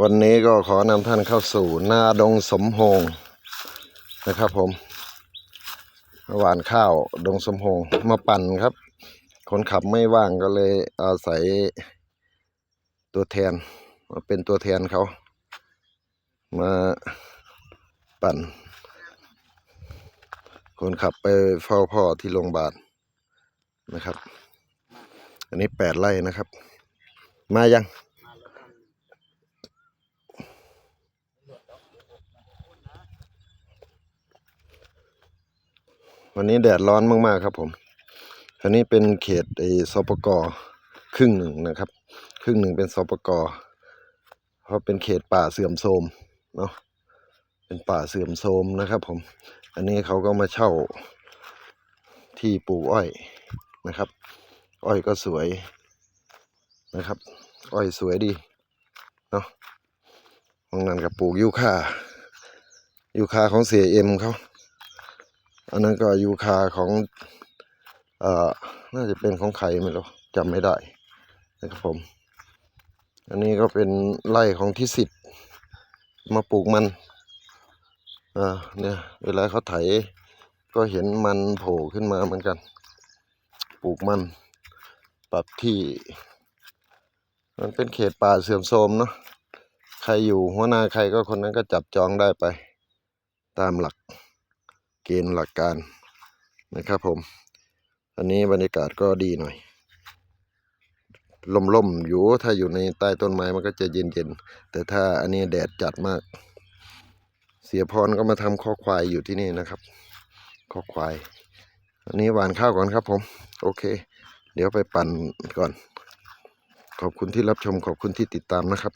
วันนี้ก็ขอนำท่านเข้าสู่นาดงสมโฮงนะครับผมหวานข้าวดงสมโฮงมาปั่นครับ คนขับไม่ว่างก็เลยอาศัยตัวแทนมาเป็นตัวแทนเขา มาปั่น คนขับไปเฝ้าพ่อที่โรงพยาบาลนะครับ อันนี้แปดไร่นะครับ มายัง วันนี้แดดร้อนมากๆครับผม อันนี้เป็นเขตไอ้สปกครึ่งหนึ่งนะครับ ครึ่งหนึ่งเป็นสปกเพราะเป็นเขตป่าเสื่อมโทรมเนาะ เป็นป่าเสื่อมโทรมนะครับผม อันนี้เขาก็มาเช่าที่ปลูกอ้อยนะครับ อ้อยก็สวยนะครับ อ้อยสวยดีเนาะตรงนั้นก็ปลูกยูคายูคาของเสียเอ็มเขา อันนั้นก็ยูคาของเอ่อน่าจะเป็นของใครไม่รู้จำไม่ได้นะครับผม อันนี้ก็เป็นไร่ของที่สิทธิ์มาปลูกมันอ่าเนี่ยเวลาเขาไถก็เห็นมันโผล่ขึ้นมาเหมือนกัน ปลูกมัน ปรับที่ มันเป็นเขตป่าเสื่อมโทรมเนาะใครอยู่หัวหน้าใครก็คนนั้นก็จับจองได้ไป ตามหลัก ณฑ์หลักการนะครับผม อันนี้บรรยากาศก็ดีหน่อยลมๆอยู่ถ้าอยู่ในใต้ต้นไม้มันก็จะเย็นๆ แต่ถ้าอันนี้แดดจัดมาก เสียพรก็มาทำข้อควายอยู่ที่นี่นะครับข้อควาย อันนี้หวานข้าวก่อนครับผม โอเค เดี๋ยวไปปั่นก่อน ขอบคุณที่รับชมขอบคุณที่ติดตามนะครับ